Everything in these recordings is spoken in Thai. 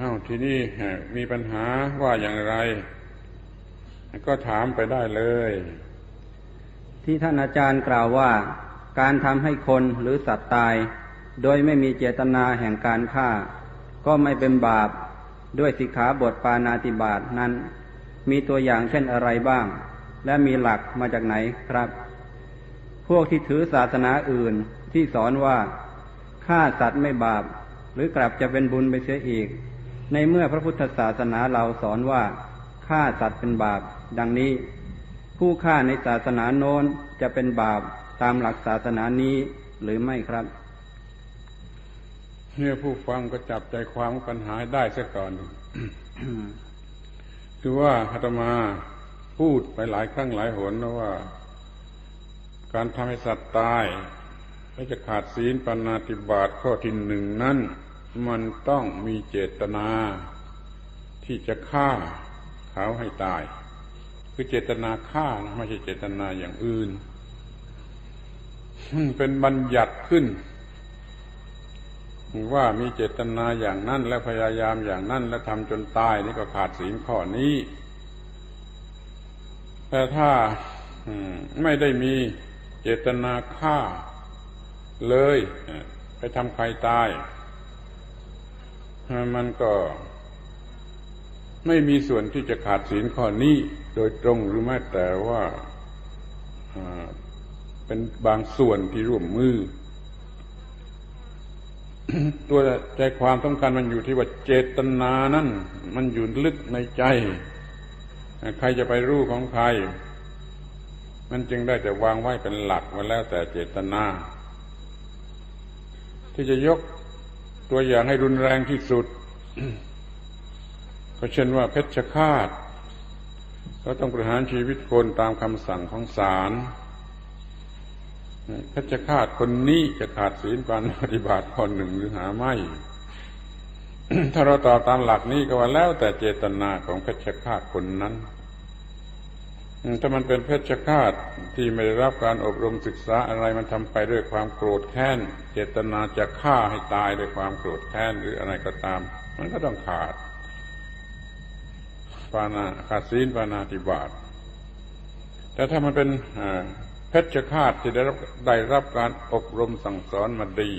อ้าวทีนี้มีปัญหาว่าอย่างไร ก็ถามไปได้เลย ที่ท่านอาจารย์กล่าวว่า การทำให้คนหรือสัตว์ตาย โดยไม่มีเจตนาแห่งการฆ่า ก็ไม่เป็นบาปด้วยสิกขาบทปานาติบาตนั้น มีตัวอย่างเช่นอะไรบ้าง และมีหลักมาจากไหนครับ พวกที่ถือศาสนาอื่นที่สอนว่าฆ่าสัตว์ไม่บาป หรือกลับจะเป็นบุญไปเสียอีก ในเมื่อพระพุทธศาสนาเราสอนว่าฆ่าสัตว์เป็นบาป ดังนี้ ผู้ฆ่าในศาสนาโน้นจะเป็นบาปตามหลักศาสนานี้หรือไม่ครับ เนี่ยผู้ฟังก็จับใจความปัญหาได้ซะก่อนคือว่าอาตมาพูดไปหลายครั้งหลายหนนะว่า การทำให้สัตว์ตายและจะขาดศีลปณาติบาตข้อที่หนึ่งนั้น มันต้องมีเจตนา ที่จะฆ่าเขาให้ตาย คือเจตนาฆ่านะไม่ใช่เจตนาอย่างอื่นมันเป็นบัญญัติขึ้น ว่ามีเจตนาอย่างนั้น และพยายามอย่างนั้น และทำจนตายนี่ก็ขาดศีลข้อนี้ แต่ถ้าไม่ได้มีเจตนาฆ่าเลย ไปทำใครตาย มันก็ไม่มีส่วนที่จะขาดศีลข้อนี้โดยตรงหรือแม้แต่ว่าเป็นบางส่วนที่ร่วมมือ ตัวใจความสำคัญมันอยู่ที่ว่าเจตนานั่นมันอยู่ลึกในใจ ใครจะไปรู้ของใคร มันจึงได้แต่วางไว้เป็นหลักมาแล้วแต่เจตนา ที่จะยก ตัวอย่างให้รุนแรงที่สุด ก็เช่นว่าเพชฌฆาตก็ต้องประหารชีวิตคนตามคำสั่งของศาลเพชฌฆาตคนนี้จะขาดศีลปานปฏิบัติคนหนึ่งหรือหาไม่ ถ้าเราตอบตามหลักนี้ก็ว่าแล้วแต่เจตนาของเพชฌฆาตคนนั้น ถ้ามันเป็นเพชฌฆาตที่ไม่ได้รับการอบรมศึกษาอะไรมันทำไปด้วยความโกรธแค้น เจตนาจะฆ่าให้ตายด้วยความโกรธแค้นหรืออะไรก็ตาม มันก็ต้องขาดปานาขาดศีลปานาติบาตแต่ถ้ามันเป็นเพชฌฆาตที่ได้รับได้รับการอบรมสั่งสอนมาดี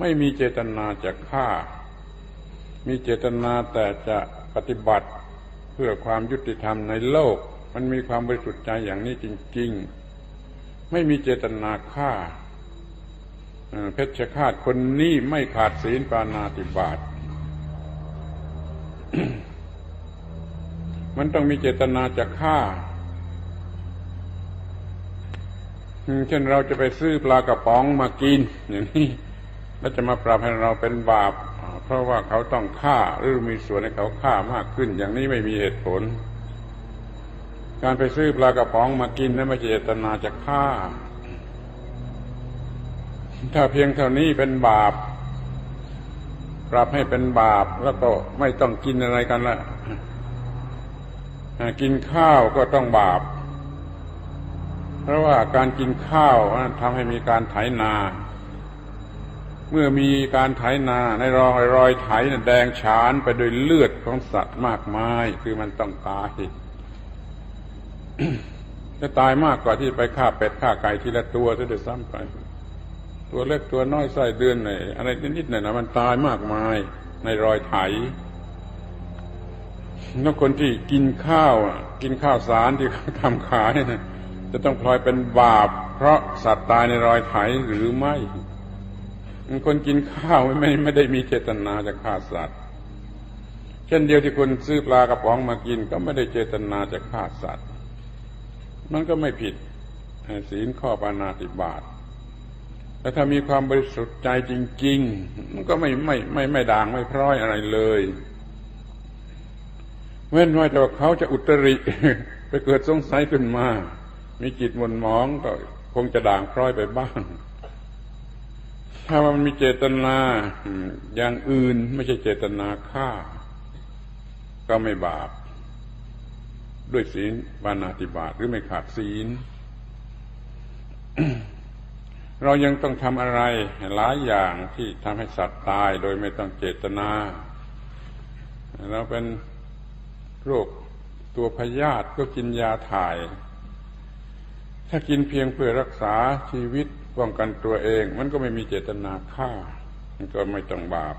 ไม่มีเจตนาจะฆ่า มีเจตนาแต่จะปฏิบัติเพื่อความยุติธรรมในโลก มันมีความบริสุทธิ์ใจอย่างนี้จริง ๆ ไม่มีเจตนาฆ่าเพชฌฆาตคนนี้ไม่ขาดศีลปานาติบาตมันต้องมีเจตนาจะฆ่า เช่นเราจะไปซื้อปลากระป๋องมากิน อย่างนี้แล้วจะมาปรับให้เราเป็นบาป เพราะว่าเขาต้องฆ่าหรือมีส่วนให้เขาฆ่ามากขึ้น อย่างนี้ไม่มีเหตุผล การไปซื้อปลากระป๋องมากินนั้นไม่เจตนาจะฆ่า ถ้าเพียงเท่านี้เป็นบาป ปรับให้เป็นบาปแล้วก็ไม่ต้องกินอะไรกันละกินข้าวก็ต้องบาป เพราะว่าการกินข้าวทำให้มีการไถนา เมื่อมีการไถนาในรอยรอยไถแดงฉานไปโดยเลือดของสัตว์มากมาย คือมันต้องตาย จะตายมากกว่าที่ไปฆ่าเป็ดฆ่าไก่ทีละตัวจะได้ซ้ำไป ตัวเล็กตัวน้อยไส้เดือนหน่อะไรนิดๆหน่อยนะมันตายมากมายในรอยไถแล้วคนที่กินข้าวกินข้าวสารที่เขาทำขายนะจะต้องพลอยเป็นบาป เพราะสัตว์ตายในรอยไถหรือไม่ คนกินข้าวไม่ไม่ได้มีเจตนาจะฆ่าสัตว์ เช่นเดียวที่คนซื้อปลากระป๋องมากินก็ไม่ได้เจตนาจะฆ่าสัตว์ มันก็ไม่ผิดศีลข้อปานาติบาตแต่ถ้ามีความบริสุทธิ์ใจจริง ๆ มันก็ไม่ไม่ไม่ไม่ด่างไม่พร้อยอะไรเลยเว้นไว้แต่ว่าเขาจะอุตริ ไปเกิดสงสัยขึ้นมา มีจิตมนมองก็คงจะด่างพร้อยไปบ้าง ถ้ามันมีเจตนาอย่างอื่นไม่ใช่เจตนาฆ่า ก็ไม่บาป ด้วยศีลบานาติบาตหรือไม่ขาดศีล เรายังต้องทำอะไรหลายอย่างที่ทำให้สัตว์ตายโดยไม่ต้องเจตนา เราเป็นโรคตัวพยาธิก็กินยาถ่าย ถ้ากินเพียงเพื่อรักษาชีวิตป้องกันตัวเอง มันก็ไม่มีเจตนาฆ่า มันก็ไม่ต้องบาป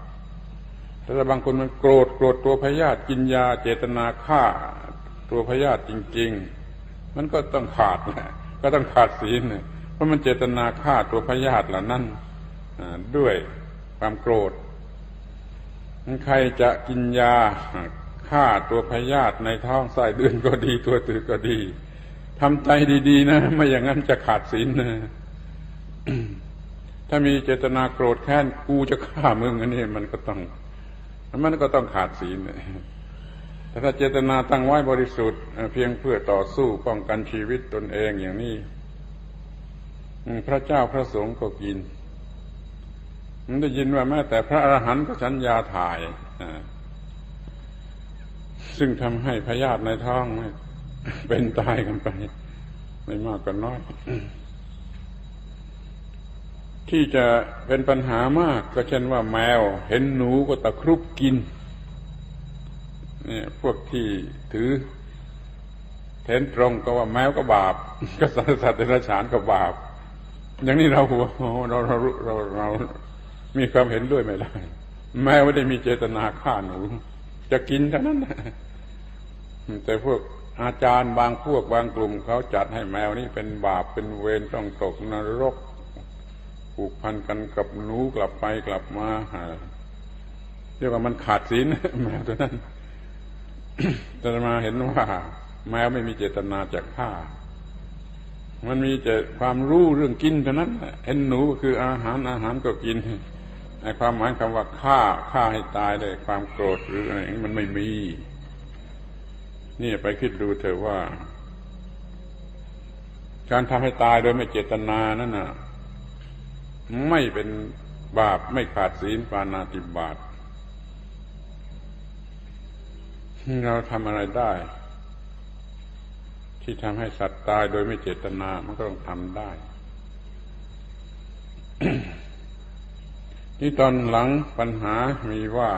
แต่บางคนมันโกรธโกรธตัวพยาธิกินยาเจตนาฆ่า ตัวพยาธิจริง ๆ มันก็ต้องขาดแหละก็ต้องขาดศีลเพราะมันเจตนาฆ่าตัวพยาธิเหล่านั้นด้วยความโกรธใครจะกินยาฆ่าตัวพยาธิในท้องไส้เดือนก็ดี ตัวตือก็ดีทำใจดี ๆ นะ ไม่อย่างนั้นจะขาดศีลนะถ้ามีเจตนาโกรธแค้นกูจะฆ่ามึงอันนี้มันก็ต้อง มันก็ต้องขาดศีล แต่ถ้าเจตนาตั้งไว้บริสุทธิ์เพียงเพื่อต่อสู้ป้องกันชีวิตตนเองอย่างนี้ พระเจ้าพระสงฆ์ก็กิน มันได้ยินว่าแม้แต่พระอรหันต์ก็ฉันยาถ่าย ซึ่งทำให้พยาธิในท้องเป็นตายกันไป ไม่มากก็น้อย ที่จะเป็นปัญหามากก็เช่นว่าแมว เห็นหนูก็ตะครุบกิน เนี่ยพวกที่ถือเห็นตรงก็ว่าแมวก็บาป ก็สัตว์สัตว์เดรัจฉานก็บาป อย่างนี้เราหัวเราเราเราเรามีความเห็นด้วยไม่ได้แม้ไม่ได้มีเจตนาฆ่าหนู จะกินเท่านั้นแต่พวกอาจารย์บางพวกบางกลุ่มเขาจัดให้แมวนี่เป็นบาปเป็นเวรต้องตกนรกผูกพันกันกับหนูกลับไปกลับมาเรียกว่ามันขาดศีลแมวตัวนั้น จะมาเห็นว่า แมวไม่มีเจตนาจะฆ่า มันมีแต่ความรู้เรื่องกินเท่านั้นเห็นหนูก็คืออาหารอาหารก็กินในความหมายคำว่าฆ่าฆ่าให้ตายเลยความโกรธหรืออะไรมันไม่มี นี่ไปคิดดูเถอะว่า การทำให้ตายโดยไม่เจตนานั่นน่ะ ไม่เป็นบาปไม่ขาดศีลปานาติบาต เราทำอะไรได้ ที่ทำให้สัตว์ตายโดยไม่เจตนามันก็ต้องทำได้ ที่ตอนหลังปัญหามีว่า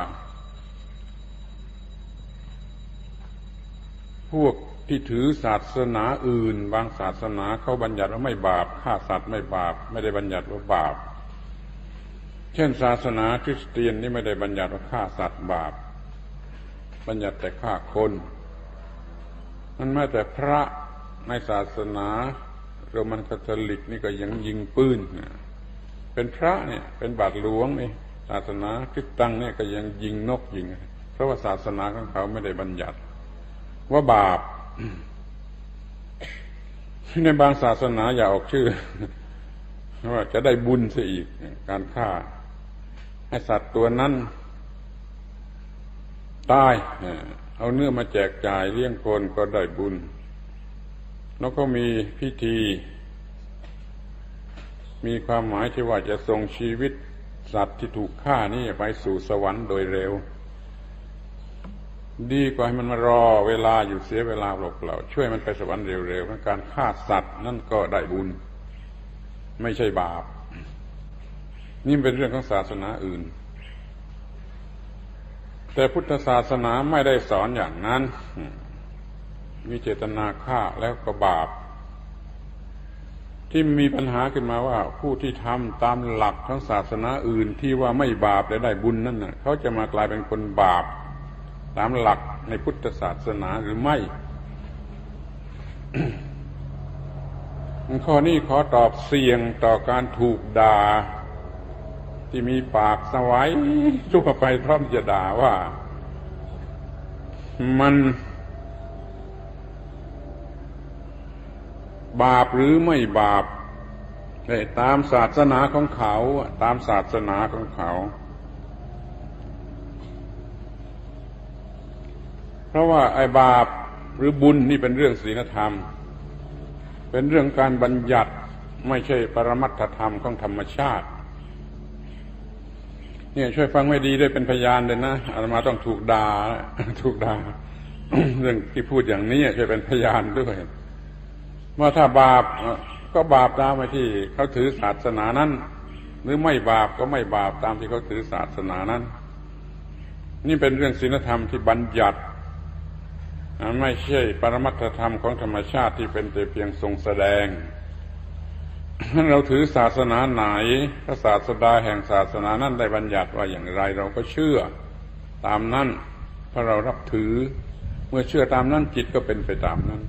พวกที่ถือศาสนาอื่น บางศาสนาเขาบัญญัติว่าไม่บาปฆ่าสัตว์ไม่บาป ไม่ได้บัญญัติว่าบาป เช่น ศาสนาคริสเตียนนี่ไม่ได้บัญญัติว่าฆ่าสัตว์บาป บัญญัติแต่ฆ่าคนมันแม้แต่พระในศาสนาโรมันคาทอลิกนี่ก็ยังยิงปืนนะเป็นพระเนี่ย เป็นบาทหลวงนี่ศาสนาคริสตังเนี่ยก็ยังยิงนกยิง เพราะว่าศาสนาของเขาไม่ได้บัญญัติ ว่าบาป ในบางศาสนาอย่าออกชื่อว่าจะได้บุญซะอีกการฆ่าให้สัตว์ตัวนั้น ตายเอาเนื้อมาแจกจ่ายเลี้ยงคนก็ได้บุญ แล้วก็มีพิธี มีความหมายที่ว่าจะส่งชีวิตสัตว์ที่ถูกฆ่านี่ไปสู่สวรรค์โดยเร็ว ดีกว่าให้มันมารอเวลาอยู่เสียเวลาเปล่าๆช่วยมันไปสวรรค์เร็วๆการฆ่าสัตว์นั่นก็ได้บุญ ไม่ใช่บาป นี่เป็นเรื่องของศาสนาอื่น แต่พุทธศาสนาไม่ได้สอนอย่างนั้น มีเจตนาฆ่าแล้วก็บาป ที่มีปัญหาขึ้นมาว่า ผู้ที่ทำตามหลักของศาสนาอื่นที่ว่าไม่บาปและได้บุญนั่นน่ะ เขาจะมากลายเป็นคนบาป ตามหลักในพุทธศาสนาหรือไม่ข้อนี้ขอตอบเสี่ยงต่อการถูกด่า ที่มีปากสวายทั่วไปพร้อมจะด่าว่า มันบาปหรือไม่บาปตามศาสนาของเขา ตามศาสนาของเขา เพราะว่าไอ้บาปหรือบุญนี่เป็นเรื่องศีลธรรม เป็นเรื่องการบัญญัติไม่ใช่ปรมัตถธรรมของธรรมชาติ เนี่ยช่วยฟังไม่ดีด้วยเป็นพยานเลยนะอาตมาต้องถูกดา่าถูกดา่าเรื่องที่พูดอย่างนี้ช่วยเป็นพยานด้วยว่าถ้าบาปก็บาปตามไปที่เขาถือศาสนานั้น หรือไม่บาปก็ไม่บาปตามที่เขาถือศาสนานั้น นี่เป็นเรื่องศีลธรรมที่บัญญัติไม่ใช่ปรมัตธรรมของธรรมชาติที่เป็นแต่เพียงทรงแสดง เราถือศาสนาไหนพระศาสดาแห่งศาสนานั้นได้บัญญัติว่าอย่างไรเราก็เชื่อ ตามนั้นเพราะเรารับถือ เมื่อเชื่อตามนั้นจิตก็เป็นไปตามนั้น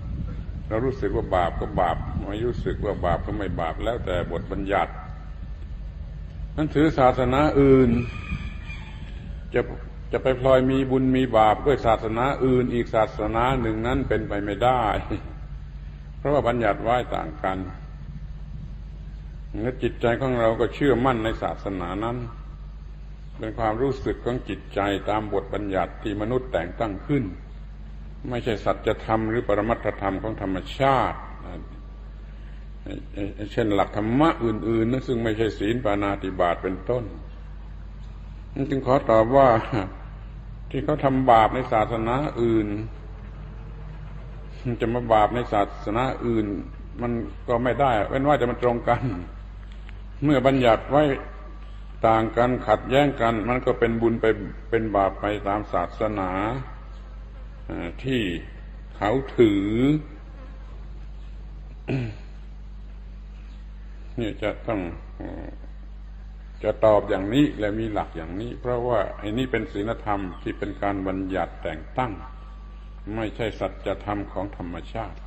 เรารู้สึกว่าบาปก็บาปไม่รู้สึกว่าบาปก็ไม่บาปแล้วแต่บทบัญญัติ นั้นถือศาสนาอื่น จะจะไปพลอยมีบุญมีบาปด้วยศาสนาอื่น อีกศาสนาหนึ่งนั้นเป็นไปไม่ได้ เพราะว่าบัญญัติไว้ต่างกัน และจิตใจของเราก็เชื่อมั่นในศาสนานั้น เป็นความรู้สึกของจิตใจตามบทบัญญัติที่มนุษย์แต่งตั้งขึ้น ไม่ใช่สัจธรรมหรือปรมัตถธรรมของธรรมชาติ เช่นหลักธรรมะอื่นๆนะซึ่งไม่ใช่ศีลปานาติบาตเป็นต้นจึงขอตอบว่าที่เขาทำบาปในศาสนาอื่นจะมาบาปในศาสนาอื่น มันก็ไม่ได้เว้นว่าจะมันตรงกัน เมื่อบัญญัติไว้ต่างกันขัดแย้งกัน มันก็เป็นบุญไปเป็นบาปไปตามศาสนาที่เขาถือนี่จะต้องจะตอบอย่างนี้และมีหลักอย่างนี้ เพราะว่าไอ้นี่เป็นศีลธรรมที่เป็นการบัญญัติแต่งตั้ง ไม่ใช่สัจธรรมของธรรมชาติ